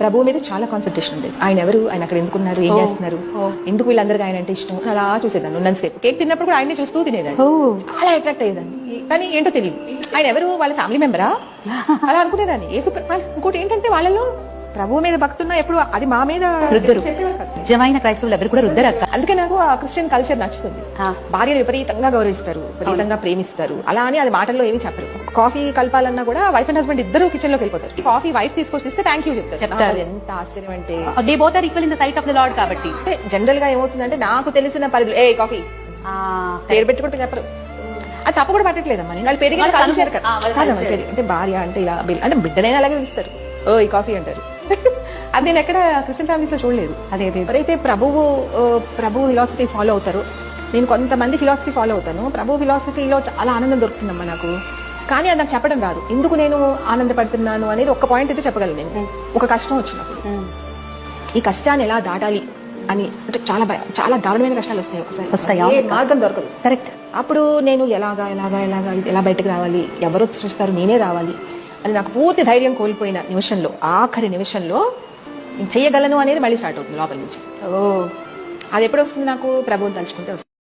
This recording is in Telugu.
ప్రభు మీద చాలా కాన్సన్ట్రేషన్ ఉండేది. ఆయన ఎవరు? ఆయన అక్కడ ఎందుకున్నారు ఏం. చేస్తున్నారు. ఎందుకు వీళ్ళందరికీ ఆయన అంటే ఇష్టం? అలా చూసేదాన్ని ఉన్నంతసేపు. కేక్ తిన్నప్పుడు కూడా ఆయన్ని చూస్తూ తినేదాన్ని. చాలా అట్రాక్ట్ అయ్యేదాన్ని. కానీ ఏంటో తెలియదు. ఆయన ఎవరు? వాళ్ళ ఫ్యామిలీ మెంబరా అలా అనుకునేదాన్ని. యేసు ప్ర- వాళ్ళ- ఇంకోటి ఏంటంటే వాళ్ళలో ప్రభు మీద భక్తున్నా ఎప్పుడు అది మా మీద. నిజమైన క్రైస్తవులు ఎవరు కూడా రుద్దరు అక్క. అందుకే నాకు ఆ క్రిస్టియన్ కల్చర్ నచ్చుతుంది. భార్యను విపరీతంగా గౌరవిస్తారు విపరీతంగా ప్రేమిస్తారు. అలా అని అది మాటల్లో ఏమి చెప్పరు. కాఫీ కలపాలన్నా కూడా వైఫ్ అండ్ హస్బెండ్ ఇద్దరు కిచెన్లోకి వెళ్ళిపోతారు. కాఫీ వైఫ్ తీసుకొచ్చి ఇస్తే థ్యాంక్ యూ చెప్తారు. ఎంత ఆశ్చర్యం అంటే. They both are equal in the sight of the lord కాబట్టి. జనరల్గా ఏమవుతుందంటే నాకు తెలిసిన పరిధిలో ఏ కాఫీ. పేరు పెట్టుకుంటే చెప్పరు. అది తప్పు కూడా పట్టట్లేదమ్మా. నేను వాళ్ళు పెరిగిన అంటే భార్య అంటే ఇలా అంటే బిడ్డనైనా అలాగే పిలుస్తారు. ఓ ఈ కాఫీ అంటారు. అది నేను ఎక్కడ క్రిస్టియన్ ఫ్యామిలీస్లో చూడలేదు. అదే ఎవరైతే ప్రభువు ప్రభు ఫిలాసఫీ ఫాలో అవుతారో నేను కొంతమంది ఫిలాసఫీ ఫాలో అవుతాను. ప్రభు ఫిలాసఫీలో చాలా ఆనందం దొరుకుతుందమ్మా నాకు. కానీ అది నాకు చెప్పడం రాదు ఎందుకు నేను ఆనందపడుతున్నాను అనేది ఒక పాయింట్ అయితే చెప్పగలను నేను. ఒక కష్టం వచ్చినప్పుడు. ఈ కష్టాన్ని ఎలా దాటాలి అని అంటే చాలా భయ- చాలా దారుణమైన కష్టాలు వస్తాయి ఒకసారి. వస్తాయి. మార్గం దొరకదు. కరెక్ట్. అప్పుడు నేను ఎలాగా ఎలాగా ఎలాగా ఎలా బయటకు రావాలి? ఎవరు చూస్తారు? నేనే రావాలి. అని నాకు పూర్తి ధైర్యం కోల్పోయిన నిమిషంలో ఆఖరి నిమిషంలో నేను చెయ్యగలను అనేది మళ్ళీ స్టార్ట్ అవుతుంది లోపల నుంచి. ఓ. అది ఎప్పుడు వస్తుంది నాకు? ప్రభువుని తలుచుకుంటే వస్తుంది.